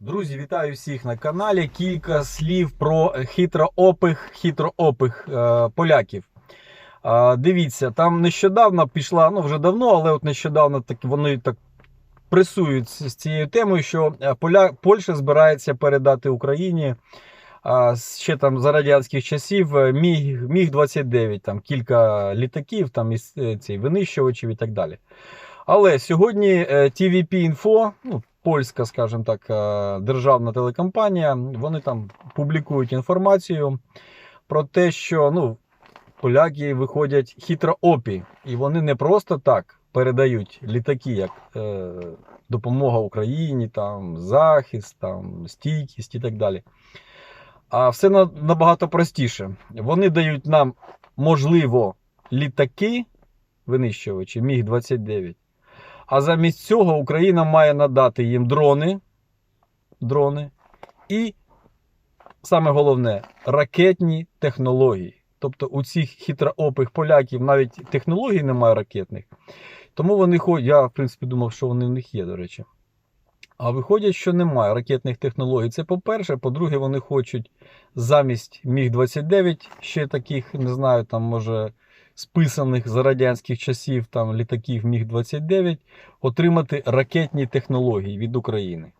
Друзі, вітаю всіх на каналі. Кілька слів про хитроопих, хитроопих е, поляків. Е, дивіться, там нещодавно пішла, ну вже давно, але от нещодавно так вони так пресують з цією темою, що е, Поля, Польща збирається передати Україні е, ще там за радянських часів е, Міг, Міг 29, там кілька літаків, там із е, цей винищувачів і так далі. Але сьогодні TVP Info, ну, польська, скажімо так, е, державна телекомпанія, вони там публікують інформацію про те, що ну, поляки виходять хитроопі, і вони не просто так передають літаки, як е, допомога Україні, там, захист, там, стійкість і так далі. А все набагато простіше. Вони дають нам, можливо, літаки, винищувачі Міг-29. А замість цього Україна має надати їм дрони, дрони і саме головне ракетні технології. Тобто у цих хитроопих поляків навіть технологій немає ракетних. Тому вони ходять. Я, в принципі, думав, що вони в них є, до речі. А виходять, що немає ракетних технологій. Це по-перше. По-друге, вони хочуть замість Міг-29 ще таких, не знаю, там може списаних за радянських часів там літаків Міг-29 отримати ракетні технології від України.